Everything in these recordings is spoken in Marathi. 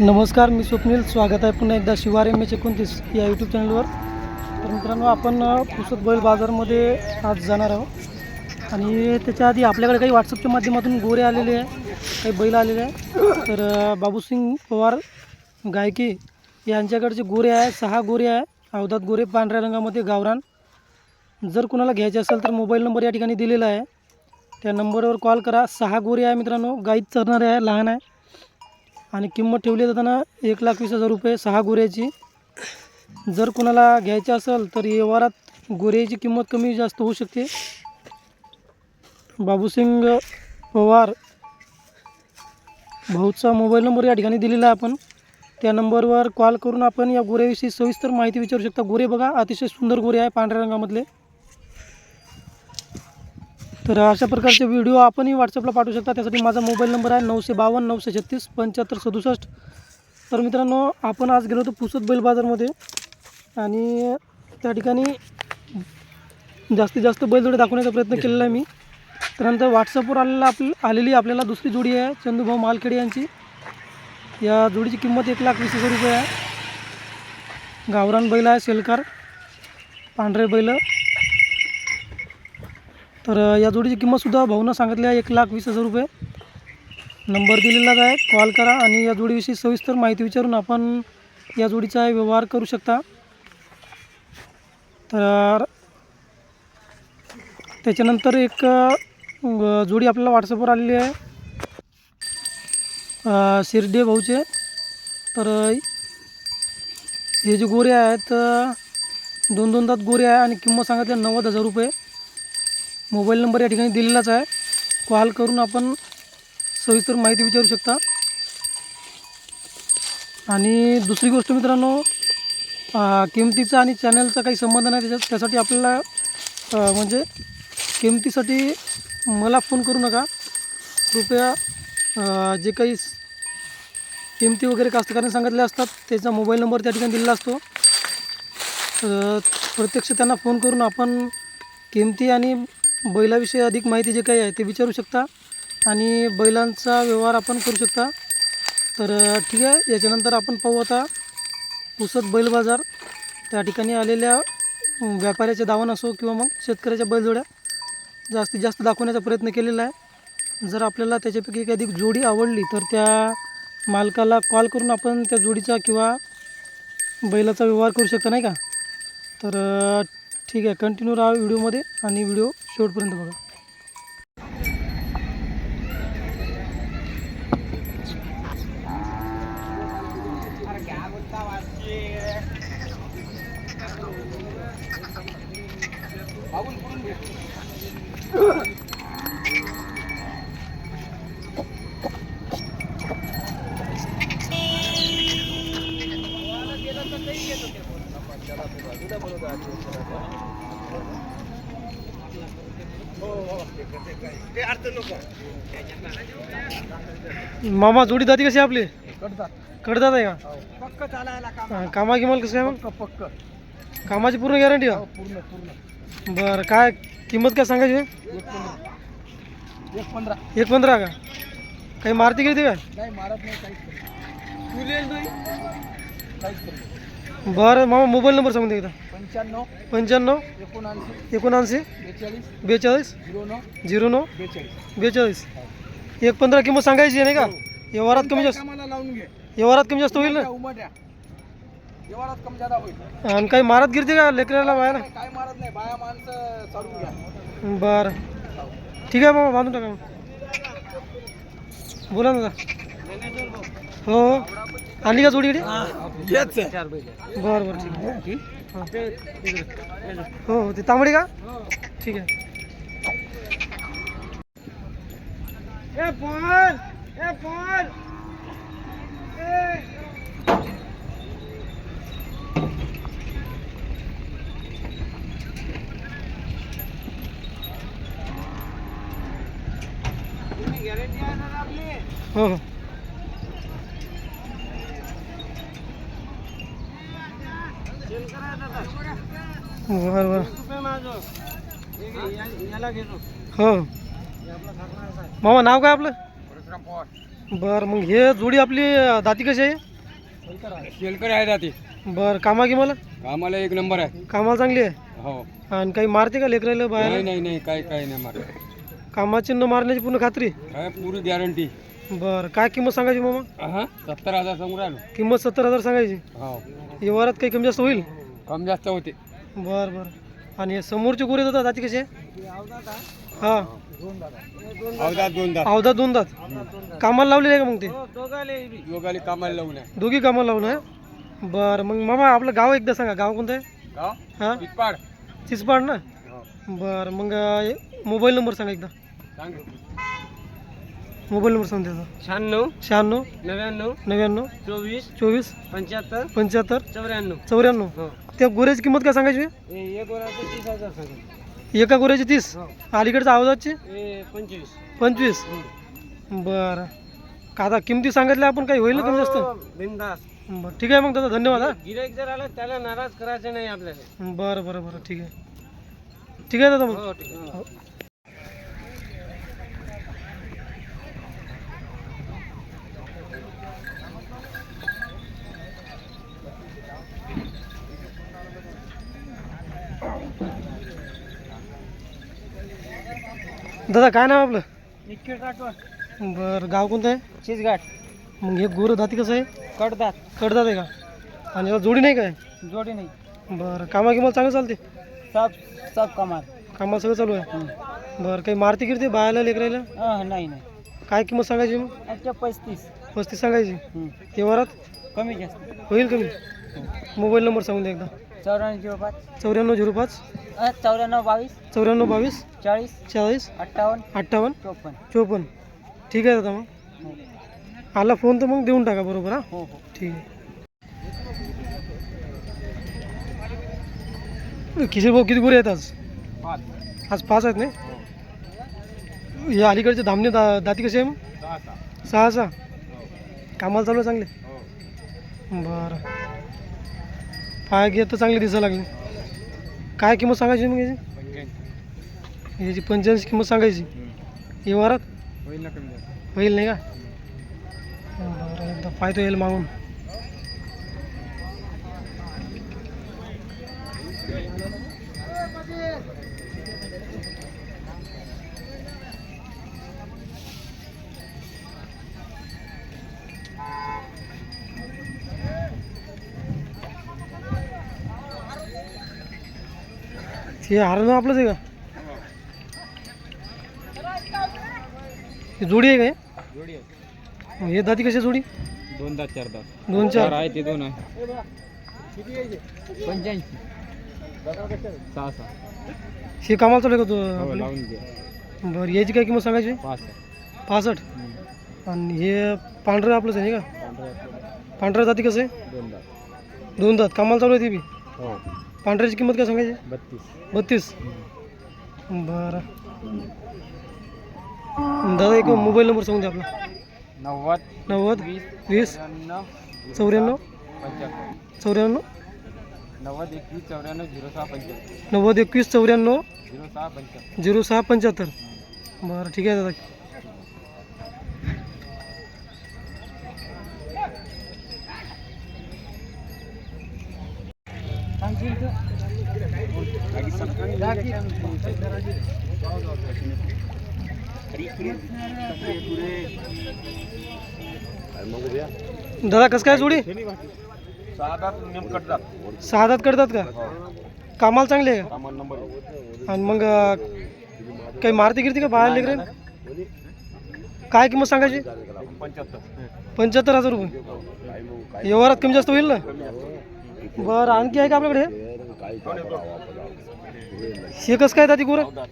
नमस्कार मी स्वप्नील. स्वागत आहे पुन्हा एकदा शिवार एम एच एकोणतीस या यूट्यूब चॅनलवर तर मित्रांनो आपण पुसत पुसद बैल बाजारमध्ये आज जाणार आहोत. आणि त्याच्या आधी आपल्याकडे काही व्हॉट्सअपच्या माध्यमातून गोरे आलेले आहे काही बैल आलेले आहे. तर बाबूसिंग पवार गायके यांच्याकडचे गोरे आहे सहा गोरे आहे. अवधात गोरे पांढऱ्या रंगामध्ये गावरान. जर कुणाला घ्यायचे असेल तर मोबाईल नंबर या ठिकाणी दिलेला आहे. त्या नंबरवर कॉल करा. सहा गोरे आहे मित्रांनो. गाईत चरणारे आहे लहान आहे. आणि किंमत ठेवली जाताना एक लाख वीस हजार रुपये सहा गोऱ्याची. जर कोणाला घ्यायची असेल तर व्यवहारात गोऱ्याची किंमत कमी जास्त होऊ शकते. बाबूसिंग पवार भाऊचा मोबाईल नंबर या ठिकाणी दिलेला आहे आपण. त्या नंबरवर कॉल करून आपण या गोऱ्याविषयी सविस्तर माहिती विचारू शकता. गोरे बघा अतिशय सुंदर गोरे आहे पांढऱ्या रंगामधले. तर अशा प्रकारचे व्हिडिओ आपणही व्हॉट्सअपला पाठवू शकता. त्यासाठी माझा मोबाईल नंबर आहे नऊशे बावन्न नऊशे छत्तीस पंच्याहत्तर सदुसष्ट. तर मित्रांनो आपण आज गेलो होतो पुसद बैल बाजारमध्ये. आणि त्या ठिकाणी जास्तीत जास्त बैलजोडे दाखवण्याचा प्रयत्न केलेला आहे मी. त्यानंतर व्हॉट्सअपवर आलेला आप आलेली आपल्याला दुसरी जोडी आहे चंदूभाऊ मालखेडे यांची. या जोडीची किंमत एक लाख वीस हजार रुपये आहे. गावरान बैल आहे सेलकार पांढरे बैल. तर या जोडीची किंमतसुद्धा भाऊनं सांगितली आहे एक लाख वीस हजार रुपये. नंबर दिलेलाच आहे कॉल करा आणि या जोडीविषयी सविस्तर माहिती विचारून आपण या जोडीचा व्यवहार करू शकता. तर त्याच्यानंतर एक जोडी आपल्याला व्हॉट्सअपवर आलेली आहे. शिर्डे भाऊचे. तर हे जे गोरे आहेत दोन दोन दात गोरे आहे आणि किंमत सांगितली नव्वद हजार रुपये. मोबाईल नंबर या ठिकाणी दिलेलाच आहे. कॉल करून आपण सविस्तर माहिती विचारू शकता. आणि दुसरी गोष्ट मित्रांनो किमतीचा आणि चॅनलचा काही संबंध नाही त्याच्यात त्यासाठी आपल्याला म्हणजे किमतीसाठी मला फोन करू नका. कृपया जे काही किमती वगैरे कास्तकारांनी सांगितले असतात त्याचा मोबाईल नंबर त्या ठिकाणी दिलेला असतो. प्रत्यक्ष त्यांना फोन करून आपण किमती आणि बैलाविषयी अधिक माहिती जे काही आहे ते विचारू शकता आणि बैलांचा व्यवहार आपण करू शकता. तर ठीक आहे. याच्यानंतर आपण पाहू आता पुसद बैल बाजार. त्या ठिकाणी आलेल्या व्यापाऱ्याच्या व्यापाऱ्याचे दावण असो किंवा मग शेतकऱ्याच्या बैलजोड्या जास्तीत जास्त दाखवण्याचा प्रयत्न केलेला आहे. जर आपल्याला त्याच्यापैकी एखादी जोडी आवडली तर त्या मालकाला कॉल करून आपण त्या जोडीचा किंवा बैलाचा व्यवहार करू शकता नाही का? तर ठीक आहे. कंटिन्यू राहा व्हिडिओमध्ये आणि व्हिडिओ शेवटपर्यंत बघा मामा जोडी दाती कशी आपली? कडदात. आहे का? पक्क चालायला काम हा, कामा किमाल कसं आहे पक्क पक्क. मग कामाची पूर्ण गॅरंटी का पूर्ण पूर्ण. बरं काय किंमत काय सांगायची? एक पंधरा. एक पंधरा का? काही मारती गेली काय? मारत नाही नाही काहीच करत बरं मामा मोबाईल नंबर सांगून दे एकदा. पंच्याण्णव पंच्याण्णव एकोणऐंशी एकोणऐंशी बेचाळीस बेचाळीस झिरो नऊ झिरो नऊ बेचाळीस. बेचाळीस. एक पंधरा किंमत सांगायची आहे नाही का? व्यवहारात कमी जास्त कामाला लावून घे. व्यवहारात कमी जास्त होईल ना? उमट्या व्यवहारात कमी जादा होईल. आणि काही मारत गिरते का लेकराला बाहेर? काय मारत नाही. बाया माणसं चढून घ्या. बरं. ठीक आहे मामा बांधून टाका. मग. बोला ना दादा. हो हो. आणली का जोडी येच बरं बरं ठीक आहे. हां. हो हो. ते तांबडी का? ठीक आहे. ए पण ए पण गॅरंटी आहे ना आपली हो आहे मामा नाव काय आपलं? बरं मग हे जोडी आपली दाती कशी आहे? शेलकर आहे जाते बरं कामा की मला कामाला एक नंबर आहे. कामाला चांगली आहे? हो. आणि काही मारते का लेकरायला नाही बाहेर? नाही नाही काय काय नाही मार कामाची न मारण्याची पूर्ण खात्री? काय पुरी गॅरंटी बरं काय किंमत सांगायची मामा? हा सत्तर हजार समोर राहिलो. किंमत सत्तर हजार सांगायची? हो. व्यवहारात काही कमी जास्त होईल? कम जास्त होते. बरं बरं. आणि हे समोरचे गोरे दादा दाती कसे? हां. अवधा दोन दात अवधा दोन दात कामाला लावलेले आहे का मग ते? योगाली कामाला लावून आहे. दोघी कामाला लावून आहे? बरं मग मामा आपलं गाव एकदा सांगा. गाव कोणतं आहे? गाव? हां? पितपाड चिचपाड ना? हो. बरं मग अं, मोबाईल नंबर सांगा एकदा. सांग. मोबाईल नंबर सांग त्याचा शहाण्णव. शहाण्णव. नव्याण्णव. नव्याण्णव. चोवीस. चोवीस. पंच्याहत्तर. पंच्याहत्तर. चौऱ्याण्णव. चौऱ्याण्णव. हो. त्या गोऱ्याची किंमत काय सांगायची? हे एक वराचे तीस हजार सांगा. एका गोऱ्याची तीस? हो. अलीकडच्या आवाजाची? हे पंचवीस. पंचवीस? बरं. का आता किमती सांगितल्या आपण काही होईल ना कमी जास्त? हो, बरं ठीक आहे मग दादा धन्यवाद हा. गिराईक जर आला त्याला नाराज करायचं नाही आपल्याला. बरं बरं बरं ठीक आहे. ठीक आहे दादा मग. हो ठीक आहे. हो. दादा काय नाव आपलं? बरं गाव कोणतं आहे? चिजघाट मग हे गोरं दाती कसं आहे? कडदात. कडदात आहे का? आणि याला जोडी नाही काय? जोडी नाही. बरं कामा किंमत चांगलं चालते सब सब कमाल. कामाला सगळं चालू आहे? बरं काही मारती गिरते बायाला लेकरायला नाही नाही. काय किंमत सांगायची मग? अच्छा पस्तीस. पस्तीस सांगायची? व्यवहारात कमी जास्त. होईल कमी? मोबाईल नंबर सांगून द्या एकदा. चौऱ्याण्णव झिरो पाच. चौऱ्याण्णव झिरो पाच. चौऱ्याण्णव बावीस चौऱ्याण्णव बावीस चाळीस चाळीस अठ्ठावन्न अठ्ठावन्न चोपन्न. चोपन्न. ठीक आहे दादा मग. आला फोन तर मग देऊन टाका बरोबर हा? हो हो. ठीक आहे. किशोर भाऊ किती गुरे आहेत आज? आज पाच आहेत नाही? या अलीकडचे धामणे दा दाती कसे आहे मग? सहा सहा सहा सहा कामाला चालू आहे चांगले? हो. बरं. पाय घेत तर चांगले दिसायला लागले. काय किंमत सांगायची मग याची? याची पंच्याऐंशी किंमत सांगायची. व्यवहारात होईल ना कमी होईल नाही का? बरं एकदा पाहतो येईल मागून. ते हारण आपलंच आहे का? ही जोडी आहे का हे? जोडी आहे मग हे दाती कशी आहे जोडी? दोन दात चार दात. दोन चार. आहे ते दोन आहे पंच्याऐंशी. सहा सहा. हे कामाला चालू आहे का तो हो? लावून बरं याची काय किंमत सांगायची? पाच पासष्ट? आणि हे पांढरं आपलंच आहे नाही का? पांढऱ्या पांढऱ्या जाती कसं आहे? दोन दात. दोन दात. कामाला चालू आहे ती बी? हो. पांढऱ्याची किंमत काय सांगायची बत्तीस। बत्तीस? बरं दादा एक मोबाईल नंबर सांगून द्या आपला। नव्वद नव्वद वीस वीस त्र्याण्णव चौऱ्याण्णव पंच्याहत्तर। चौऱ्याण्णव। नव्वद एकवीस चौऱ्याण्णव झिरो सहा पंच्याहत्तर। नव्वद एकवीस चौऱ्याण्णव झिरो सहा पंच्याहत्तर। झिरो सहा पंच्याहत्तर। बरं ठीक आहे दादा। दादा कसं काय जोडी? सहा दात करतात का? कामाला चांगले आहे का? आणि मग काही मारती गिरती का बाहेर लेकर? काय किंमत सांगायची? पंच्याहत्तर हजार रुपये. व्यवहारात कमी जास्त होईल ना? बरं आणखी आहे का आपल्याकडे? हे कसं काय दादी गोरं?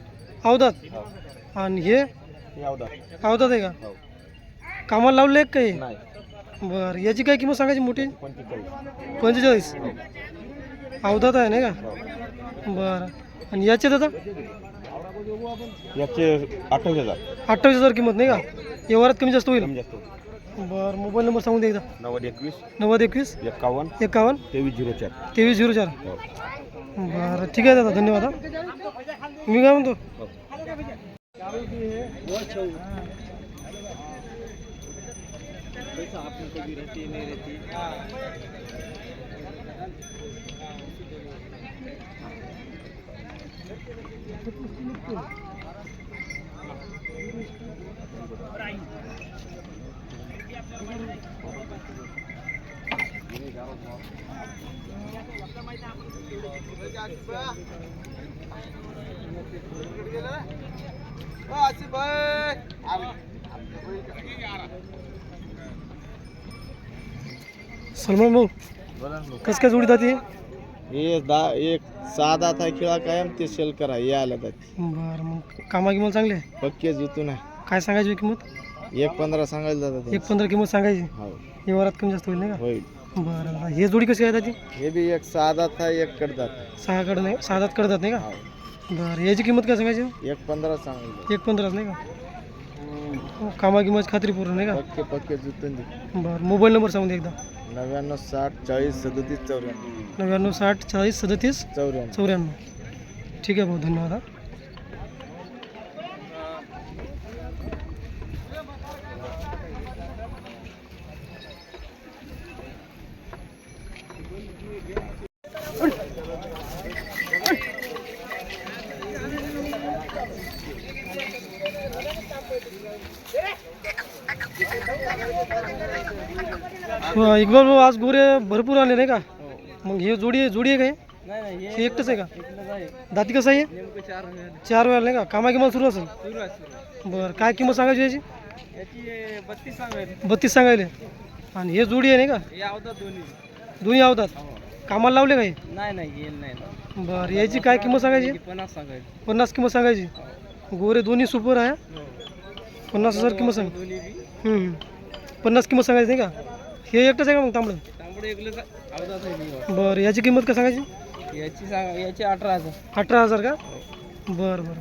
अवदात आणि हे? अवदात आहे का? कामाला लावले का काही? बरं याची काय किंमत सांगायची मोठी? पंचेचाळीस. अवधात आहे नाही का? बरं. आणि याचे दादा? याचे अठ्ठावीस हजार. अठ्ठावीस हजार किंमत नाही का? व्यवहारात कमी जास्त होईल. बरं मोबाईल नंबर सांगून द्या एकदा. नव्वद एकवीस. नव्वद एकवीस. एक्कावन्न एकावन्न. तेवीस झिरो चार. तेवीस झिरो चार. बरं ठीक आहे दादा धन्यवाद हा. मी काय म्हणतो? पैसा सलमान भाऊ बोला ना कसं काय जोडी जाते हे दहा एक साधा था खेळा कायम ते सेल करा हे आलं तर. बरं मग कामा किंमत चांगली आहे? पक्के जुतून आहे. काय सांगायची किंमत? एक पंधरा सांगायला जातात. एक पंधरा किंमत सांगायची? हो. व्यवहारात कमी जास्त होईल नाही होईल. का बरं बरं. हे जोडी कशी आहे त्याची हे बी एक साधा था एक कडतात सहाकडं नाही सहा दात करतात नाही का? हो. बरं याची किंमत काय सांगायची? एक पंधरा सांगायला एक पंधराच नाही का? हो, कामा किंमत खात्री पूर्ण नाही का? पक्के पक्के जुतून दे. बरं मोबाईल नंबर सांगून दे एकदा. नव्याण्णव साठ चाळीस सदतीस चौऱ्याण्णव. नव्याण्णव साठ चाळीस सदतीस चौऱ्याण्णव. चौऱ्याण्णव. ठीक आहे भाऊ धन्यवाद हा. इक्बाल भाऊ आज गोरे भरपूर आले नाही का? मग हे जोडी जोडी आहे काय नाही नाही हे एकटंच आहे का? दाती कसं आहे चार वेळा नाही का? कामा किंमत सुरू असेल? बरं काय किंमत सांगायची याची? बत्तीस सांगायची बत्तीस सांगायले. आणि हे जोडी आहे नाही का? हे आवतात दोन्ही. दोन्ही आवतात? कामाला लावले काय नाही नाही येईल नाही बरं याची काय किंमत सांगायची? पन्नास सांगायची. पन्नास किंमत सांगायची? गोरे दोन्ही सुपर आहे पन्नास हज़ार किंमत सांग दोन्ही बी. हम्म, हम्म. पन्नास किंमत सांगायची नाही का? हे एकटंच आहे का मग तांबडं? तांबडे एकलं बरं याची किंमत काय सांगायची? याची सांग याची अठरा हजार. अठरा हजार का? बरं बरं.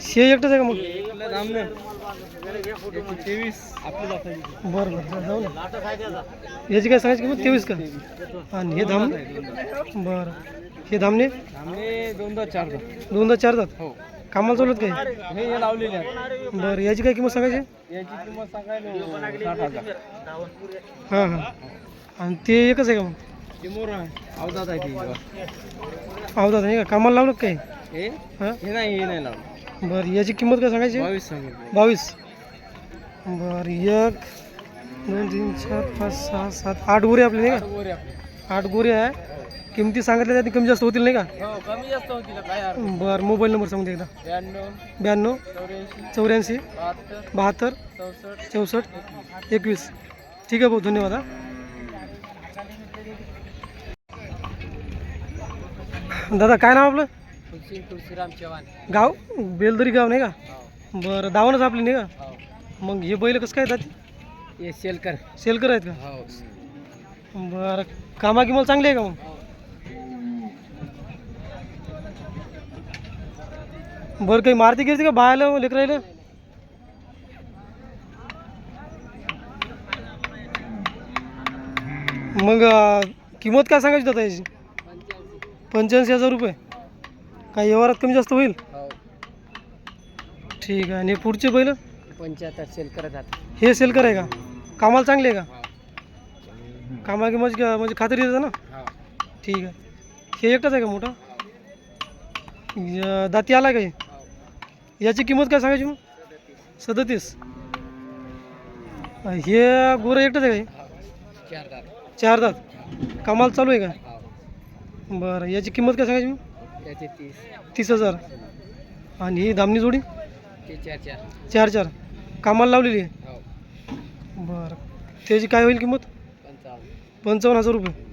हे एकटंच आहे का मग? एकलं याची तेवीस. आपली दाखवायची बरं बरं जाऊ ना. याची काय सांगायची किंमत? तेवीस का? आणि हे धाम बरं. हे धामणे? आम्ही दोनदा चार दोनदा चार जात हो. कामाला चालत काय? हे हे लावलेले आहेत. बरं याची काय किंमत सांगायची? याची किंमत सांगायला साठ हजार. हां हां. आणि ते एकच आहे का मग? ते मोर आहे. अवधात आहे ती. अवधात नाही का? कामाला लावलं का काय? हे? हां? हे नाही हे नाही लावलं. बरं याची किंमत काय सांगायची? बावीस सांगितलं. बावीस. बरं एक दोन तीन चार पाच सहा सात आठ गोरे आपले नाही का? आठ गोरे आहे. किमती सांगितल्या त्यात कमी जास्त होतील नाही का? हो कमी जास्त होती ना काय यार बरं मोबाईल नंबर सांगून दे एकदा. ब्याण्णव ब्याण्णव चौऱ्याऐंशी चौऱ्याऐंशी बहात्तर बहात्तर चौसष्ट चौसष्ट एकवीस. ठीक आहे भाऊ धन्यवाद हा. दादा काय नाव आपलं? तुलसी तुळशीराम चव्हाण. गाव? बेलदरी गाव नाही का? हो. बरं दावणच आपली नाही का? हो. मग हे बैल कसं काय जाते हे सेलकर सेल करायत का? हो. बरं कामा किंमत चांगली आहे का मग? बरं काही मारती गिरती का बायाला लेकरायला? मग अं, किंमत काय सांगायची दादा याची? पंच्याऐंशी हजार रुपये. काही व्यवहारात कमी जास्त होईल? हो. ठीक आहे. आणि पुढचे बैल पंच्याहत्तर सेलकर जात हे सेल कराय का? कामाला चांगले आहे का कामा किंमत म्हणजे खात्री देतं ना? हो. ठीक आहे. हे एकटाच आहे का मोठा? दाती आला का हे? याची किंमत काय सांगायची मग? सदतीस. हे गोरं एकटंच आहे का? चार दात. कामाला चालू आहे का? बरं याची किंमत काय सांगायची मग? तीस तीस हजार. आणि ही धामणी जोडी? ते चार चार चार चार. कामाला लावलेली आहे. हो. बरं. त्याची काय होईल किंमत? पंचावन्न. पंचावन्न हजार रुपये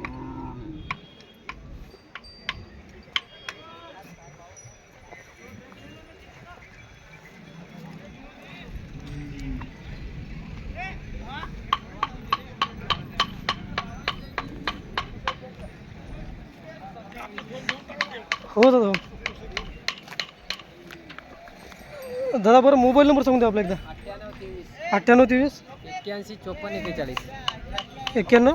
हो दादा हो. दादा बरं मोबाईल नंबर सांगून द्या आपला एकदा. अठ्ठ्याण्णव तेवीस. तेवीस एक्क्याऐंशी चोपन्न एक्केचाळीस. एक्क्याण्णव.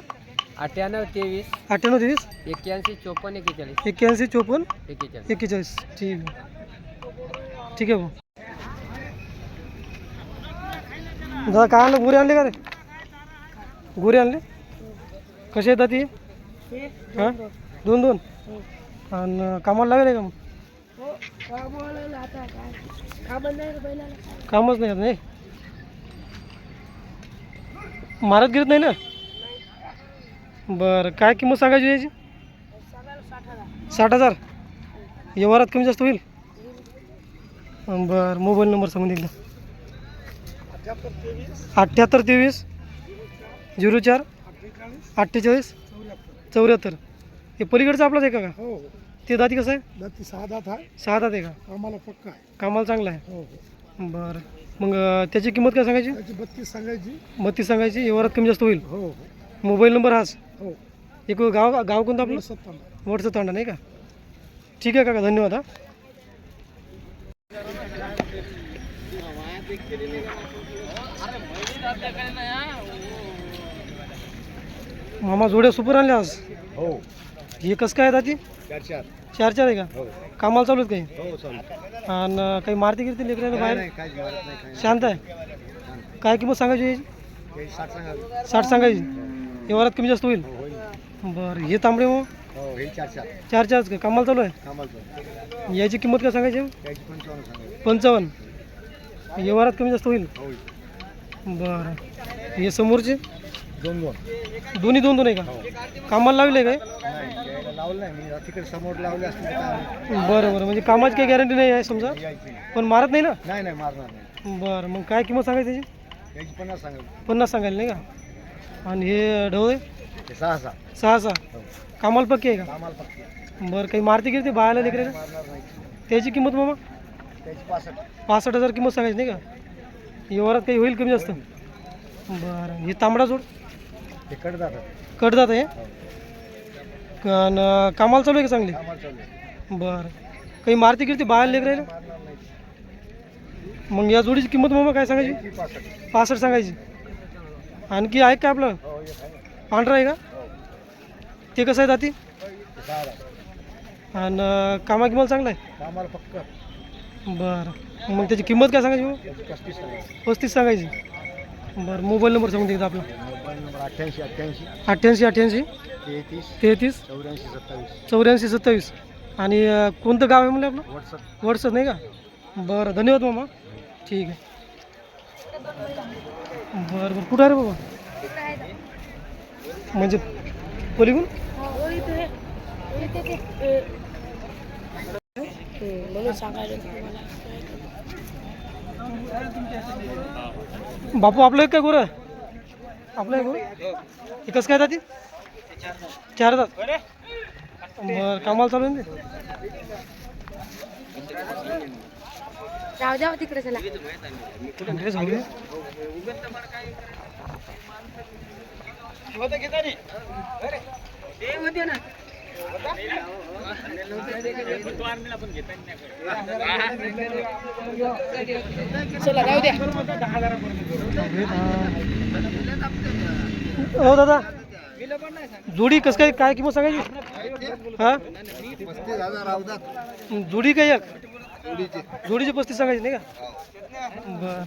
अठ्ठ्याण्णव तेवीस. अठ्ठ्याण्णव तेवीस. एक्क्याऐंशी चोपन्न एक्केचाळीस. एक्क्याऐंशी चोपन्न एक्केचाळीस. एक्केचाळीस. ठीक आहे. ठीक आहे भाऊ. दादा काय आणलं? गुरे आणले का रे? गोरे आणले? कसे येतात ती? हां? दोन. दोन आणि कामाला लागले का मग? कामच नाही नाही मारत गिरत नाही ना? बरं काय किंमत सांगायची याची? साठ हजार. व्यवहारात कमी जास्त होईल? बरं मोबाईल नंबर सांगून एकदा अठ्ठ्याहत्तर तेवीस. झिरो चार. अठ्ठेचाळीस. चौऱ्याहत्तर. हे पलीकडचं आपलाच आहे का का? हो. ते दाती कसं आहे? दाती सहा दात आहे. सहा दात आहे का? आम्हाला पक्का आहे. कामाला चांगलं आहे. हो. हो बरं. मग अं, त्याची किंमत काय सांगायची? त्याची बत्तीस सांगायची. बत्तीस सांगायची व्यवहारात कमी जास्त होईल. हो हो. मोबाईल नंबर हाच. हो. एक गाव गाव कोणतं आपलं? सत्तावन्न वडचं तांडा नाही का? ठीक आहे काका धन्यवाद हा. मामा जोड्या सुपर आणल्या आज. हो. हे कसं काय दाती? चार चार. चार चार आहे का? हो. कामाला चालू आहेत काही? हो चालू आणि काही मारती गिरती लेकरायला बाहेर? काय जेवत नाही काय शांत आहे? काय किंमत सांगायची याची? साठ सांगा. साठ सांगायची. व्यवहारात कमी जास्त होईल? हो होईल. बरं हे तांबडे मग? हो हे चार चार. चार का? कामाला चालू आहे? याची किंमत काय सांगायची? त्याची पंचावन्न व्यवहारात कमी जास्त होईल? हो बरं. हे समोरचे? दोन दोन. दोन्ही दोन दोन आहे का? कामाला लावले काय? नाही लावलं नाही मी तिकडे समोर लावले असते बरं बरं म्हणजे कामाची काही गॅरंटी नाही आहे समजा? पण मारत नाही ना? नाही नाही मारणार नाही. बरं मग काय किंमत सांगायची त्याची? पन्नास पन्नास सांगायला नाही का? आणि हे ढवळे? ते सहा सहा सहा सहा हो. कामाला पक्की आहे का? कामाला फक्त बरं काही मारती गिरते बाळाला लेकरे मारणार नाही. त्याची किंमत मामा? त्याची पासष्ट. पासष्ट हजार किंमत सांगायची नाही का? व्यवहारात काही होईल कमी जास्त? बरं हे तांबडा जोड? ते जातात कट जात आहे? हो. आणि कामाला चालू आहे का चांगली? कामाला चालू आहे. बरं. काही मारती गिरते बाळाला लेकरे मारणार नाही मग या जोडीची किंमत मामा काय सांगायची? ती पासष्ट. पासष्ट सांगायची. आणखी आहे का आपलं? हो एक आहे. पांढरा आहे का? हो. ते कसं आहे दाती. आणि कामा किंमत चांगलं आहे? कामाला फक्त. बरं. मग त्याची किंमत काय सांगायची मग? पस्तीस सांगायची. बरं मोबाईल नंबर सांगून देतात आपला? मोबाईल नंबर अठ्ठ्याऐंशी अठ्ठ्याऐंशी. अठ्ठ्याऐंशी अठ्ठ्याऐंशी. तेहतीस तेहतीस? चौऱ्याऐंशी सत्तावीस. चौऱ्याऐंशी सत्तावीस. आणि अं, कोणतं गाव आहे म्हणजे आपलं? व्हॉट्सअप वडसर नाही का? बरं धन्यवाद मामा. ठीक आहे. बरं बरं. कुठं आहे रे बाबा? म्हणजे पलीकडून म्हणून सांगायला तुम्हाला. बापू आपलं एक काय गोरं? आपलं आहे गोरं? हे कसं काय जाते चार जात बरं. कामाला चालू? जाऊ द्या तिकडे चला. झाली चला जाऊ द्या. हो दादा. जोडी कसं काय काय किंमत सांगायची? हा? जोडी काय एक? जोडीची पस्तीस सांगायची नाही का? बर.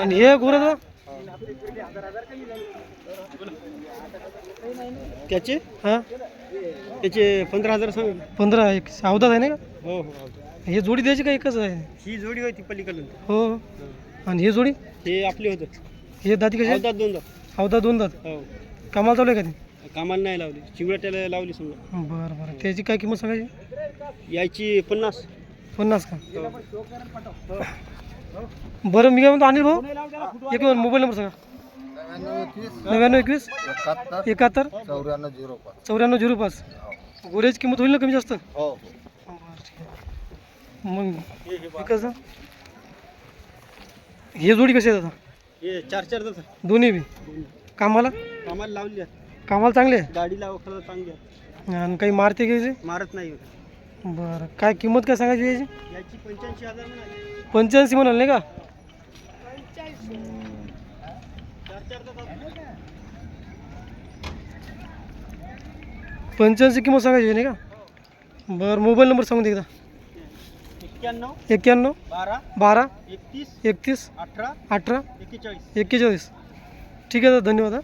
आणि हे गोरं दादा त्याचे? हा? त्याचे पंधरा हजार सांग. पंधरा एक. अवधात आहे नाही का? हो हो हे जोडी द्यायची का एकच आहे? ही जोडी होती पलीकडून. हो. आणि हे जोडी? हे आपले होतं. हे दाती कशी अवधात दोन अवधा दोन दात? हो. कामाला चालू आहे का ते? कामाला नाही लावली. चिवड्याला लावली समजा. बरं बरं. त्याची काय किंमत सांगायची? यायची पन्नास. पन्नास का? बरं मी काय म्हणतो अनिल भाऊ? एक मोबाईल नंबर सांगा. नव्याण्णव एकवीस एकाहत्तर एकाहत्तर चौऱ्याण्णव झिरो पाच. चौऱ्याण्णव झिरो पाच. गोऱ्याची किंमत होईल ना कमी जास्त? हो. मग हे कसं हे जोडी कशी आहेत आता हे चार चार जातात दोन्ही बी? कामाला? कामाला लावली आहे. कामाला चांगले आहे गाडी चांगली आहे. आणि काही मारते घ्यायचे मारत नाही बरं. काय किंमत काय सांगायची याची? याची पंच्याऐंशी हज़ार म्हणाली. पंच्याऐंशी म्हणाल नाही का? पंच्याऐंशी किंमत सांगायची नाही का? बरं मोबाईल नंबर सांगून दे एकदा. एक्क्याण्णव एक्क्याण्णव बारा बारा एकतीस अठरा एक्केचाळीस ठीक आहे दादा धन्यवाद हा.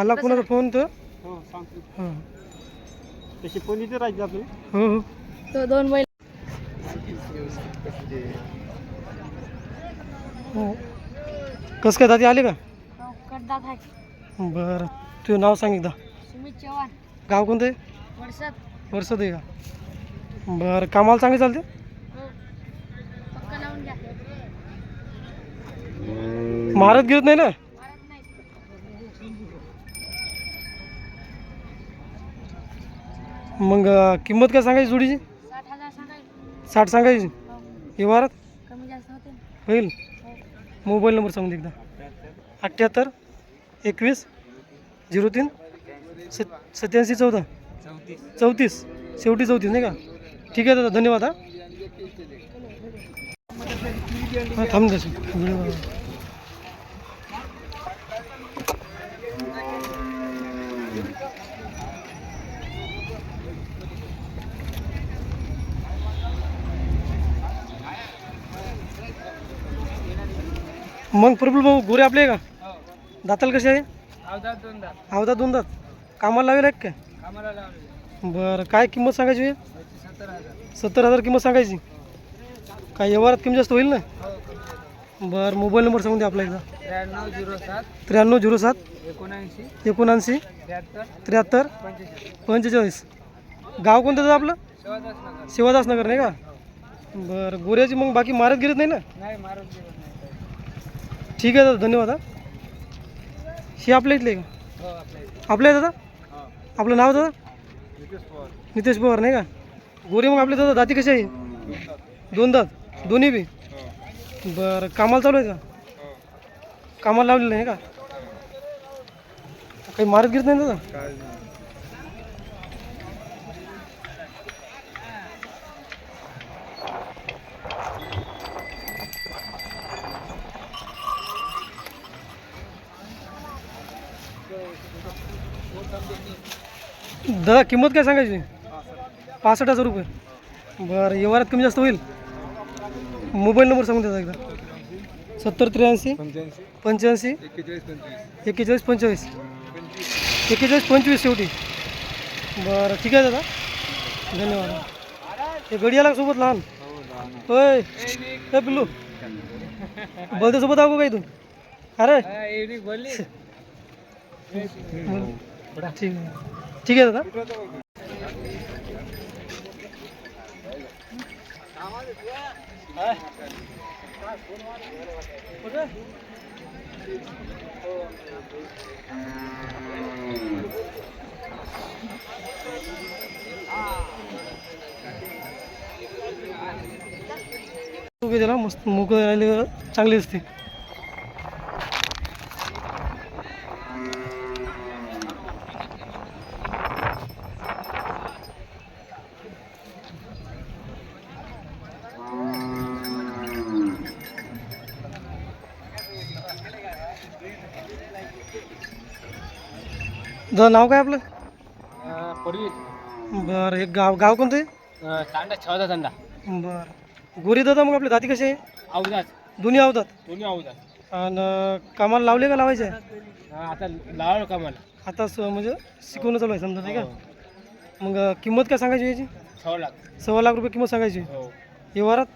आला कोणाचा फ़ोन तर? हो हाँ. तसे पण इथे राहायचे आपले. हो हो. तो दोन बैल हो. कसं काय दादी आले का? बरं. तुझं नाव सांग एकदा. सुमित चव्हाण. गाव कोणतं आहे? वर्षात वर्षात आहे का? बरं. कामाला चांगले चालते? हो मारत गिरत नाही ना? मग किंमत काय सांगायची जोडीची? साठ सांगायचं. हो. व्यवहारात कमी जास्त होते ना. होईल? हो. मोबाईल नंबर सांगून दे एकदा. अठ्ठ्याहत्तर एकवीस झिरो तीन स सत्याऐंशी चौदा. चौतीस. शेवटी चौतीस नाही का? ठीक आहे दादा धन्यवाद हा हा. थांब मग प्रफुल भाऊ गोरे आपले का? दाताल कसे आहे? अवधा दोन दात. कामाला लावेल आहे का बरं काय किंमत सांगायची सत्तर हजार किंमत सांगायची. काय व्यवहारात कमी जास्त होईल ना? बरं मोबाईल नंबर सांगून द्या आपला एकदा. त्र्याण्णव झिरो सात त्र्याण्णव झिरो सात एकोणऐंशी एकोणऐंशी त्र्याहत्तर त्र्याहत्तर पंचेचाळीस पंचेचाळीस. गाव कोणतं दादा आपलं? शिवादास नगर शिवादास नगर नाही का? बरं गोऱ्याची मग बाकी मारत गिरत नाही ना? नाही मारून दिवस नाही. ठीक आहे दादा धन्यवाद हा. हे आपल्या इथले का? हो आपल्या इथे आपल्या आहे दादा? हो. आपलं नाव दादा? नितेश पवार. नितेश पवार नाही का? गोरे मग आपले दादा दाती कशी आहे? दोन दात. दोन्ही बी? बरं कामाला चालू आहे का? कामाला लावलेलं आहे का? काही मारत गिरत नाही दादा दादा किंमत काय सांगायची? पासष्ट हजार रुपये. बरं व्यवहारात कमी जास्त होईल? मोबाईल नंबर सांगून द्या एकदा. सत्तर त्र्याऐंशी पंच्याऐंशी एक्केचाळीस पंचेचाळीस पंचवीस. एक्केचाळीस पंचवीस शेवटी. बरं ठीक आहे दादा. धन्यवाद. हे गडी आला सोबत लहान. होय ए पिल्लू. बलदेसोबत आहो का इथून? तू अरे. ठीक आहे ठीक आहे दादा. उभे मस्त मोकळं राहिले चांगली असते दादा नाव काय आपलं? पूर्वी. बरं एक गाव गाव कोणतं आहे तांडा छवादा तांडा बरं. गोरी दादा मग आपले दाती कसे आहे? दोन्ही आवतात दोन्ही आणि कामाला लावले का लावायचे? आता लावलं का मला आता स- म्हणजे शिकवणं चालू आहे समजा नाही का? मग किंमत काय सांगायची याची? छव लाख. सव्वा लाख रुपये किंमत सांगायची. हो. व्यवहारात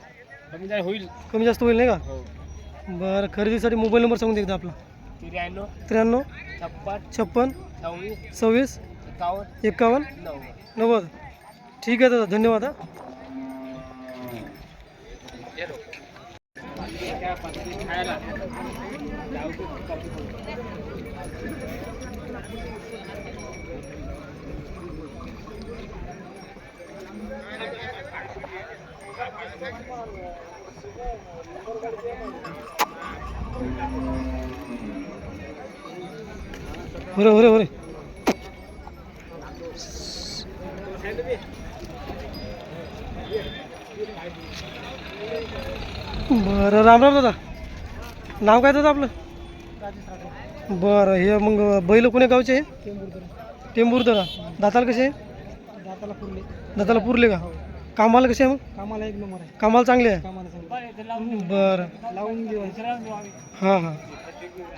कमी जाय होईल. कमी जास्त होईल नाही का? हो. बरं खरेदीसाठी मोबाईल नंबर सांगून दे एकदा आपला. त्र्याण्णव छप्पन छप्पन सव्वीस एकावन्न नव्वद नव्वद. ठीक आहे दादा धन्यवाद हा. बरे बरे बरे बरं राम राम दादा. नाव काय दादा आपलं? बरं हे मग बैल कोण्या गावचे आहे? टेंबूरदरा दाताला कसे आहे? दाताला पुरले. दाताला पुरले का? कामाला कसे आहे मग? कामाला एक नंबर आहे. कामाला चांगले आहे? कामाला बरं. लावून घेऊ. हां हां.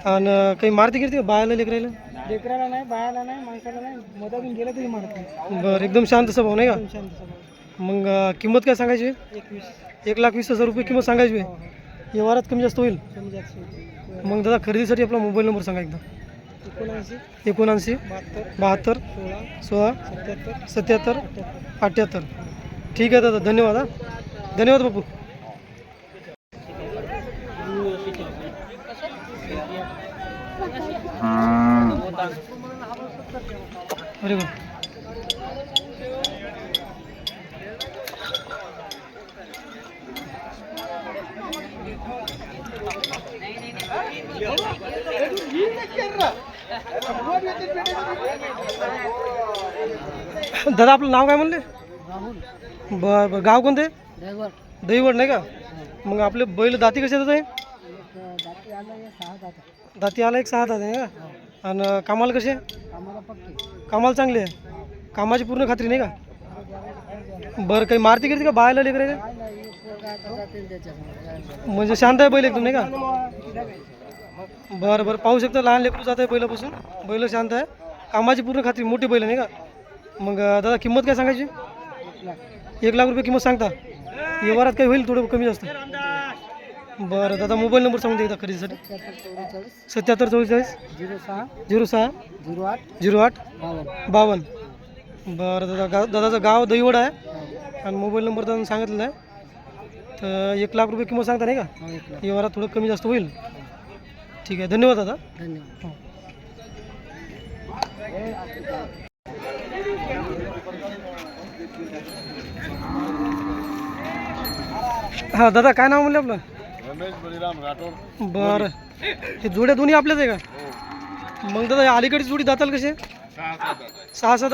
आणि काही मारती गिरती का बायाला लेकरायला लेकराला नाही बायाला नाही माणसाला नाही. मधातून गेलं तरी मारत. बरं एकदम शांत स्वभाव नाही का? एकदम शांत स्वभाव. मग अं, किंमत काय सांगायची? एकवीस. एक लाख वीस हजार रुपये किंमत सांगायची हो, हो. व्यवहारात कमी जास्त होईल? समजायचं मग दादा खरेदीसाठी आपला मोबाईल नंबर सांगा एकदा. एकोणऐंशी. एकोणऐंशी. बहात्तर. बहात्तर. सोळा. सोळा. सत्याहत्तर. सत्याहत्तर. अठ्याहत्तर. अठ्ठ्याहत्तर ठीक आहे दादा धन्यवाद हा. धन्यवाद बापू. अरे वा. दादा आपलं नाव काय म्हणले? बर बर. गाव कोणते दहीवड नाही का? मग आपले बैल दाती कसे येतात आहे दाती आला सहा दाता दाती आला एक सहा दात आहे का आणि कामाला कसे कामाला चांगले आहे. कामाची पूर्ण खात्री नाही का? बरं काही मारती गिरती का बायला लेकर म्हणजे शांत आहे बैल एकदम नाही का? बरं बरं. पाहू शकता लहान लेकरू जात आहे बैलापासून. बैल शांत आहे. कामाची पूर्ण खात्री मोठी बैल आहे नाही का? मग दादा किंमत काय सांगायची? एक लाख रुपये किंमत सांगता? व्यवहारात काही होईल थोडं कमी जास्त. बरं दादा मोबाईल नंबर सांगून दे एकदा खरेदीसाठी. चौवेचाळीस सत्याहत्तर चव्वेचाळीस. झिरो सहा. झिरो सहा झिरो आठ. झिरो आठ बावन्न बावन्न बरं दादा गाव दादाचं गाव दहीवड आहे. हो. आणि मोबाईल नंबर त्यांनी सांगितलेला आहे. तर एक लाख रुपये किंमत सांगता नाही का? हो. व्यवहारात थोडं कमी जास्त होईल. ठीक आहे धन्यवाद दादा. धन्यवाद. हो. हां दादा काय नाव म्हणलं आपलं? रमेश बळीराम राठोड. बरं. हे जोड्या दोन्ही आपल्याच आहे का? मग दादा अलीकडची जोडी दाताल कसे सहा सात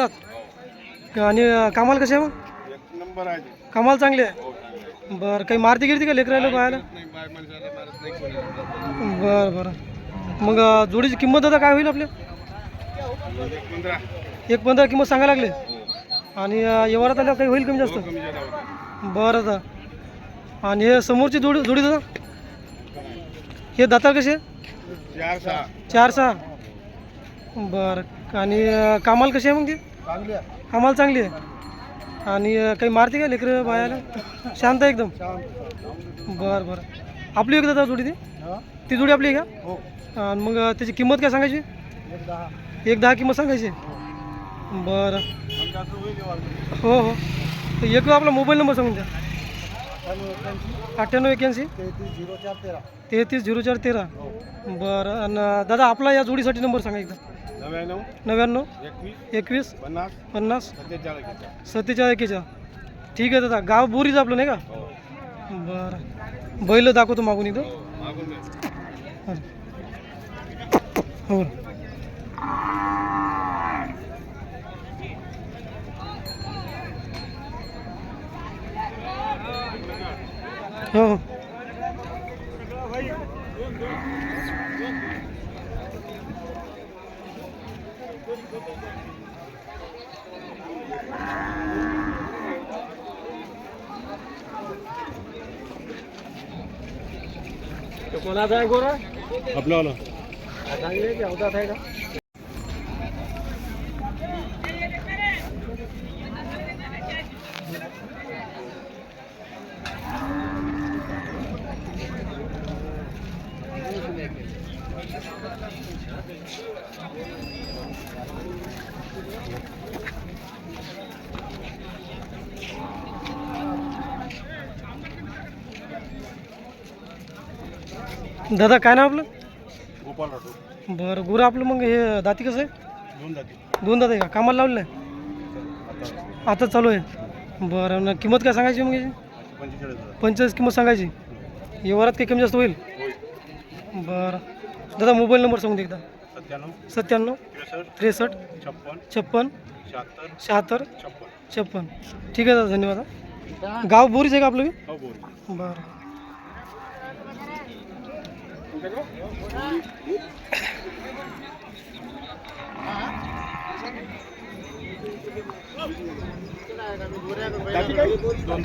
आणि अं, कामाला कसे आहे मग? एक नंबर आहे. ते. कामाला चांगले आहे. हो, चांगलं आहे. बरं काही मारती गिरती का लेकरायला पाहायला नाही बाय माणसाला मारत नाही कोणी. बरं बरं. मग अं, जोडीची किंमत दादा काय होईल आपल्या एक पंधरा. एक पंधरा किंमत सांगायला लागले. हो. आणि अं, व्यवहारात आल्यावर काही होईल कमी जास्त? कमी जादा होते. बरं दादा. आणि हे समोरची जोडी जोडी दादा? हे दातार कसे? चार सहा. चार सहा. बरं. आणि कामाला कशी आहे मग ती. कामाला चांगली आहे. आणि काही मारते का लेकरं बायाला? शांत आहे एकदम? बरं बरं. आपली एक दादा जोडी ती? हा? ती जोडी आपली आहे हो. का आणि मग त्याची किंमत काय सांगायची? एक दहा. किंमत सांगायची? बरं. होईल वाटतं. हो हो. तर एक आपला मोबाईल नंबर सांगून द्या. अठ्ठ्याण्णव एक्याऐंशी तेहतीस झिरो चार तेरा. तेहतीस झिरो चार तेरा. बरं आणि दादा आपला या जोडीसाठी नंबर सांगा एकदा. नव्याण्णव नव्याण्णव एकवीस एकवीस पन्नास पन्नास सत्तेचाळीस एकेचाळ ठीक आहे दादा. गाव बोरीच आपलं नाही का? हो. बरं. बैल दाखवतो मागून इथं. हो. हो। हो कोणाचा आहे गोरा? आपला चांगले अवधात आहे का दादा काय नाव आपलं? गोपाल राठोड. बरं गुरं आपलं मग हे दाती कसं आहे? दोन दोन दात आहे का? कामाला लावलेलं आहे? आता चालू आहे. बरं न किंमत काय सांगायची मग याची? पंचेचाळीस किंमत सांगायची? व्यवहारात काही कमी जास्त होईल? होईल. बरं. दादा मोबाईल नंबर सांगून दे एकदा. सत्त्याण्णव. त्रेसष्ट. छप्पन. छप्पन. शहात्तर. छप्पन. ठीक आहे दादा धन्यवाद. गाव बोरीच आहे का आपलं? हो बरं. दोन